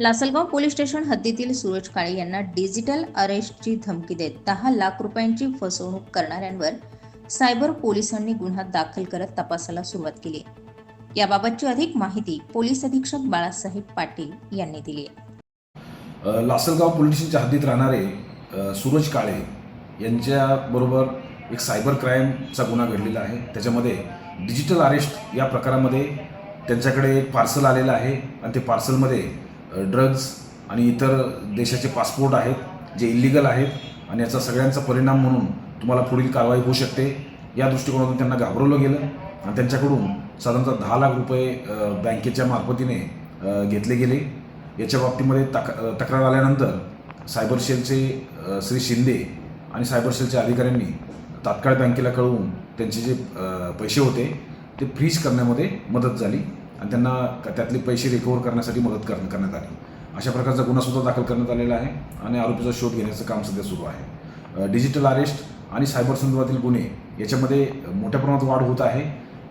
Lasalgaon police station हद्दीतील सूरज काळे यांना digital अरेस्टची धमकी देत दहा लाख रुपयांची फसवणूक करणाऱ्यांवर सायबर पोलिसांनी गुन्हा दाखल करत तपासाला सुरुवात केली. याबाबतची अधिक माहिती पोलीस अधीक्षक बाळासाहेब पाटील यांनी दिली लासलगाव पोलीस स्टेशनच्या हद्दीत राहणारे सूरज काळे यांच्याबरोबर एक सायबर क्राईमचा गुन्हा घडलेला आहे. त्याच्यामध्ये डिजिटल अरेस्ट या प्रकारामध्ये त्यांच्याकडे एक पार्सल आलेलं आहे आणि ते पार्सलमध्ये ड्रग्ज आणि इतर देशाचे पासपोर्ट आहेत जे इलिगल आहेत आणि याचा सगळ्यांचा परिणाम म्हणून तुम्हाला पुढील कारवाई होऊ शकते. या दृष्टिकोनातून त्यांना घाबरवलं गेलं आणि त्यांच्याकडून साधारणतः दहा लाख रुपये बँकेच्या मार्फतीने घेतले गेले. याच्या बाबतीमध्ये तक तक्रार आल्यानंतर सायबर सेलचे श्री शिंदे आणि सायबर सेलच्या अधिकाऱ्यांनी तात्काळ बँकेला कळवून त्यांचे जे पैसे होते ते फ्रीज करण्यामध्ये मदत झाली. आणि त्यांना त्यातले पैसे रिकवर करण्यासाठी मदत कर करण्यात आली. अशा प्रकारचा गुन्हासुद्धा दाखल करण्यात आलेला आहे आणि आरोपीचा शोध घेण्याचं काम सध्या सुरू आहे. डिजिटल अरेस्ट आणि सायबर संदर्भातील गुन्हे याच्यामध्ये मोठ्या प्रमाणात वाढ होत आहे.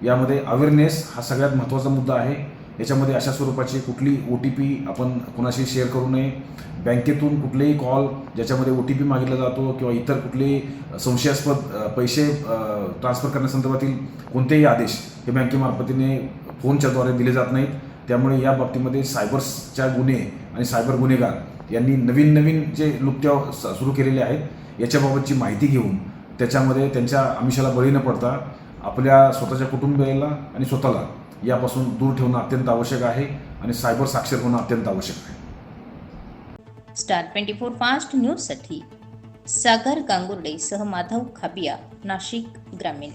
यामध्ये अवेअरनेस हा सगळ्यात महत्त्वाचा मुद्दा आहे. याच्यामध्ये अशा स्वरूपाची कुठली ओ टी पी आपण कुणाशी शेअर करू नये. बँकेतून कुठलेही कॉल ज्याच्यामध्ये ओ टी पी मागितला जातो किंवा इतर कुठलेही संशयास्पद पैसे ट्रान्सफर करण्यासंदर्भातील कोणतेही आदेश हे बँकेमार्फतीने फोनच्याद्वारे दिले जात नाहीत. त्यामुळे या बाबतीमध्ये सायबर्सच्या गुन्हे आणि सायबर गुन्हेगार यांनी नवीन नवीन जे लुप्त्या सुरू केलेले आहेत याच्याबाबतची माहिती घेऊन त्याच्यामध्ये त्यांच्या आमिषाला बळी न पडता आपल्या स्वतःच्या कुटुंबियाला आणि स्वतःला यापासून दूर ठेवणं अत्यंत आवश्यक आहे आणि सायबर साक्षर होणं अत्यंत आवश्यक आहे. स्टार ट्वेंटी फोर फास्ट न्यूजसाठी सागर गांगुर्डे सह माधव खाबिया नाशिक ग्रामीण.